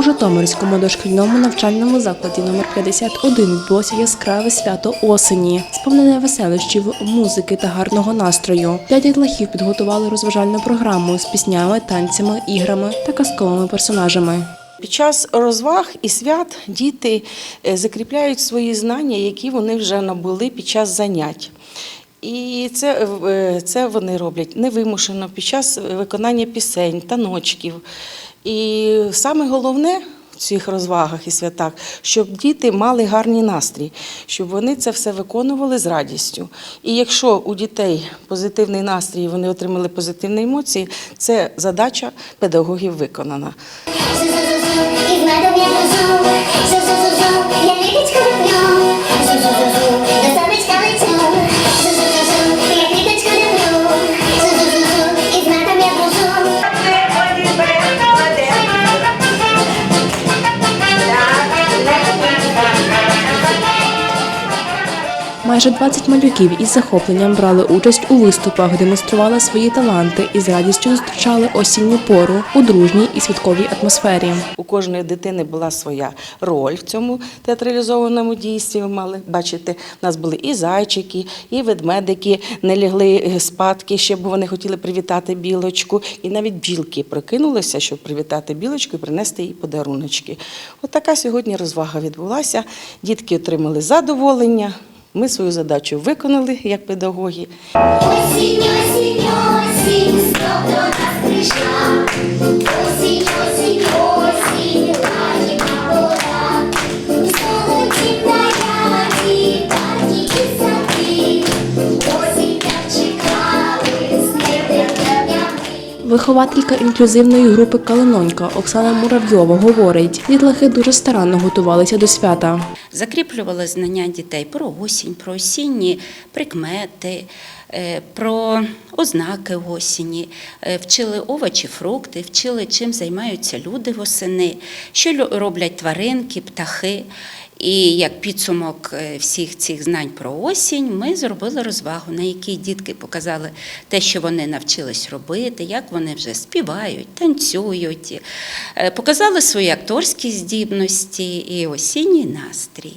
У Житомирському дошкільному навчальному закладі номер 51 відбулося яскраве свято осені, сповнене веселощів, музики та гарного настрою. П'ять дітлахів підготували розважальну програму з піснями, танцями, іграми та казковими персонажами. Під час розваг і свят діти е, закріпляють свої знання, які вони вже набули під час занять. І це, е, це вони роблять невимушено під час виконання пісень, таночків. І саме головне в цих розвагах і святах, щоб діти мали гарний настрій, щоб вони це все виконували з радістю. І якщо у дітей позитивний настрій, вони отримали позитивні емоції, це задача педагогів виконана. Я Майже 20 малюків із захопленням брали участь у виступах, демонстрували свої таланти і з радістю зустрічали осінню пору у дружній і святковій атмосфері. У кожної дитини була своя роль в цьому театралізованому дійстві. Мали бачити, у нас були і зайчики, і ведмедики не лягли е, спадки, ще бо вони хотіли привітати білочку. І навіть білки прокинулися, щоб привітати білочку і принести їй подаруночки. От сьогодні розвага відбулася. Дітки отримали задоволення. Ми свою задачу виконали як педагоги. Осінь, осінь, осінь. Вихователька інклюзивної групи Калинонька Оксана Муравйова говорить, дітлахи дуже старанно готувалися до свята. закріплювали знання дітей про осінь, про осінні прикмети, е, про ознаки осені, е, вчили овочі, фрукти, вчили, чим займаються люди восени, що роблять тваринки, птахи. І як підсумок е, всіх цих знань про осінь, ми зробили розвагу, на якій дітки показали те, що вони навчились робити, як вони вже співають, танцюють, е, показали свої акторські здібності і осінній настрій.